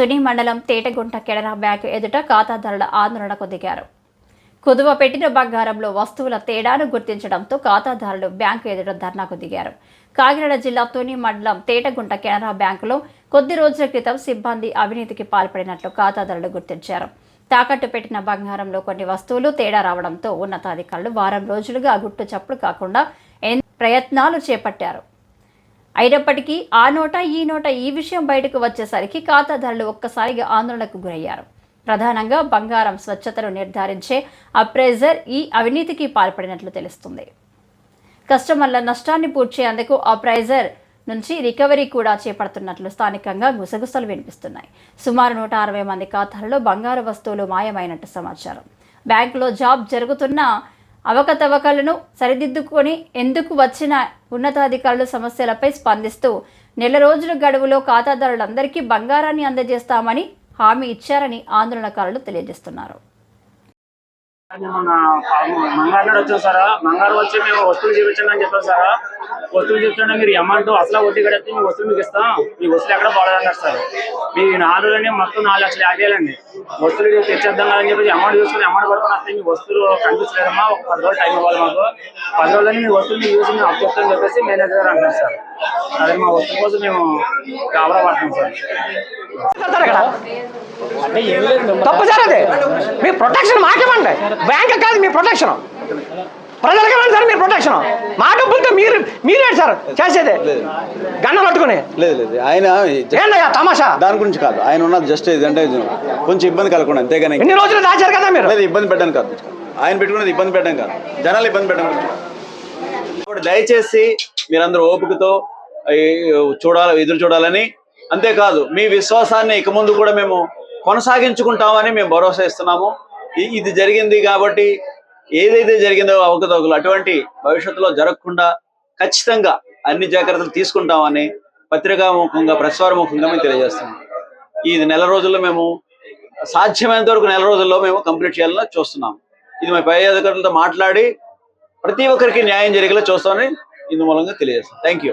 తుని మండలం తేటగుంట కెనరా బ్యాంకు ఎదుట ఖాతాదారుల ఆందోళనకు దిగారు. కుదువ పెట్టిన బంగారంలో వస్తువుల తేడాను గుర్తించడంతో ఖాతాదారులు బ్యాంకు ఎదుట ధర్నాకు దిగారు. కాకినాడ జిల్లా తుని మండలం తేటగుంట కెనరా బ్యాంకులో కొద్ది రోజుల క్రితం సిబ్బంది అవినీతికి పాల్పడినట్లు ఖాతాదారులు గుర్తించారు. తాకట్టు పెట్టిన బంగారంలో కొన్ని వస్తువులు తేడా రావడంతో ఉన్నతాధికారులు వారం రోజులుగా గుట్టు చప్పుడు కాకుండా ఎన్- ప్రయత్నాలు చేపట్టారు. అయినప్పటికీ ఆ నోట ఈ నోట ఈ విషయం బయటకు వచ్చేసరికి ఖాతాదారులు ఒక్కసారిగా ఆందోళనకు గురయ్యారు. ప్రధానంగా బంగారం స్వచ్ఛతను నిర్ధారించే అప్రైజర్ ఈ అవినీతికి పాల్పడినట్లు తెలుస్తుంది. కస్టమర్ల నష్టాన్ని పూడ్చేందుకు అప్రైజర్ నుంచి రికవరీ కూడా చేపడుతున్నట్లు స్థానికంగా గుసగుసలు వినిపిస్తున్నాయి. సుమారు నూట అరవై మంది ఖాతాల్లో బంగారు వస్తువులు మాయమైనట్టు సమాచారం. బ్యాంకులో జాబ్ జరుగుతున్న అవకతవకలను సరిదిద్దుకొని ఎందుకు వచ్చిన ఉన్నతాధికారులు సమస్యలపై స్పందిస్తూ నెల రోజుల గడువులో ఖాతాదారులందరికీ బంగారాన్ని అందజేస్తామని హామీ ఇచ్చారని ఆందోళనకారులు తెలియజేస్తున్నారు. మొన్న మంగారు వచ్చాం సార్. మంగారు వచ్చి మేము వస్తువులు చూపించండి అని చెప్పారు సార్. వస్తువులు చూపించండి మీరు అమౌంట్ అసలు వడ్డీ కడితే మీ వస్తువులు మీకు ఇస్తాం. మీ వస్తువులు ఎక్కడ బాగాలన్నారు సార్. మీ నాలుగు మొత్తం నాలుగు లక్షలు యాభైలండి వస్తువులు తెచ్చేద్దాం అని చెప్పి అమౌంట్ చూసుకుని అమౌంట్ పడుకుని వస్తే మీ వస్తువులు కనిపించలేదమ్మా. ఒక పది రోజులు టైం ఇవ్వాలి మాకు. పది రోజులని మీ వస్తువులు చూసి యూజ్ అప్ చెప్తామని చెప్పేసి మేనేజర్ గారు అంటారు సార్. అదే మా వస్తువు కోసం మేము కావలా పడుతున్నాం సార్. సార్ ఇక్కడ. తప్పు సార్ అది మీ ప్రొటెక్షన్ మాకేమండి బ్యాంక్ కాదు మీ ప్రొటెక్షన్ ప్రజలకి ఇవ్వండి సార్ మీరు ప్రొటెక్షన్ మా డబ్బులతో మీరు మీరే సార్ చేసేది. గన్న పట్టుకుని. లేదు లేదు. ఆయన ఏంటయ్యా తమాషా? దాని గురించి కాదు. ఆయన ఉన్నది జస్ట్ ఇదంటే కొంచెం ఇబ్బంది కలగకుండా అంతేగాని ఎన్ని రోజులు దాచారు కదా మీరు? లేదు ఇబ్బంది పెట్టడానికి కాదు. ఆయన పెట్టుకున్నది ఇబ్బంది పెట్టడం కాదు. జనాలు ఇబ్బంది పెట్టడం ఇప్పుడు దయచేసి మీరందరూ ఓపికతో చూడాలి ఎదురు చూడాలని. అంతేకాదు మీ విశ్వాసాన్ని ఇక ముందు కూడా మేము కొనసాగించుకుంటామని మేము భరోసా ఇస్తున్నాము. ఇది జరిగింది కాబట్టి ఏదైతే జరిగిందో అవకతవకలు అటువంటి భవిష్యత్తులో జరగకుండా ఖచ్చితంగా అన్ని జాగ్రత్తలు తీసుకుంటామని పత్రికాముఖంగా ప్రసారముఖంగా మేము తెలియజేస్తున్నాం. ఇది నెల రోజుల్లో మేము సాధ్యమైనంత వరకు నెల రోజుల్లో మేము కంప్లీట్ చేయాలని చూస్తున్నాం. ఇది మా పై అధికారులతో మాట్లాడి ప్రతి ఒక్కరికి న్యాయం జరిగేలా చూస్తామని ఇందు మూలంగా తెలియజేస్తాం. Thank you